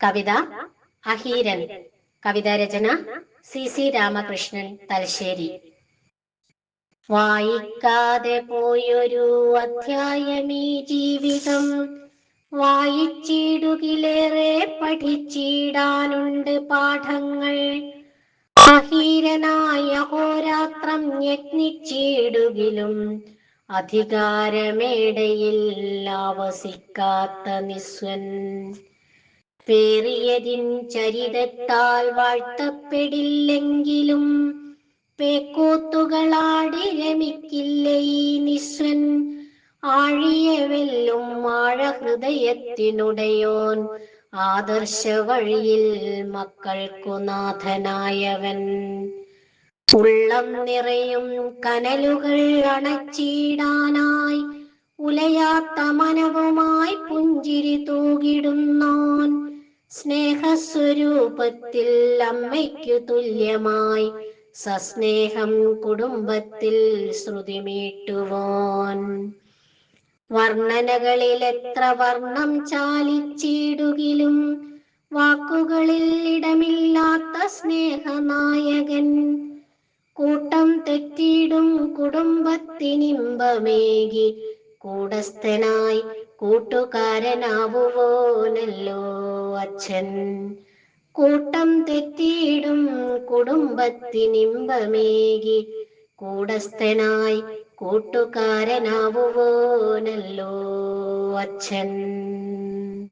കവിത അഹീരൻ. കവിതാരചന C C Ramakrishnan Thalassery. വായിക്കാതെ പോയൊരു അധ്യായമീ ജീവിതം. വായിച്ചിടുകിലേറെ പഠിച്ചിടാനുണ്ട് പാഠങ്ങൾ. അഹീരനായ ഹോരാത്രം യജ്ഞിച്ചിടുകിലും അധികാരമേടയിൽ ആവസിക്കാത്ത നിസ്വൻ. പേറിയതിൻ ചരിതത്താൽ വാഴ്ത്തപ്പെടില്ലെങ്കിലും പേക്കൂത്തുകളാടി രമിക്കില്ല ഈ നിശ്വൻ ആഴിയ വെല്ലും ആഴഹൃദയത്തിനുടയോൻ ആദർശ വഴിയിൽ മക്കൾക്കു നാഥനായവൻ. ഉള്ളം നിറയും കനലുകൾ അണച്ചിടാനായി ഉലയാത്ത മനവുമായി പുഞ്ചിരി തൂകിടുന്നോൻ സ്നേഹസ്വരൂപത്തിൽ അമ്മയ്ക്കു തുല്യമായി. സസ്നേഹം കുടുംബത്തിൽ ശ്രുതിമീട്ടുവോൻ. വർണനകളിൽ എത്ര വർണം ചാലിച്ചിടുകിലും വാക്കുകളിൽ ഇടമില്ലാത്ത സ്നേഹനായകൻ. കൂട്ടം തെറ്റിയിടും കുടുംബത്തിനിമ്പമേകി. കൂടസ്ഥനായി കൂട്ടുകാരനാവുവോനല്ലോ അച്ഛൻ. കൂട്ടം തെറ്റിയിടും കുടുംബത്തിനിമ്പമേകി. കൂടസ്ഥനായി കൂട്ടുകാരനാവുവോനല്ലോ അച്ഛൻ.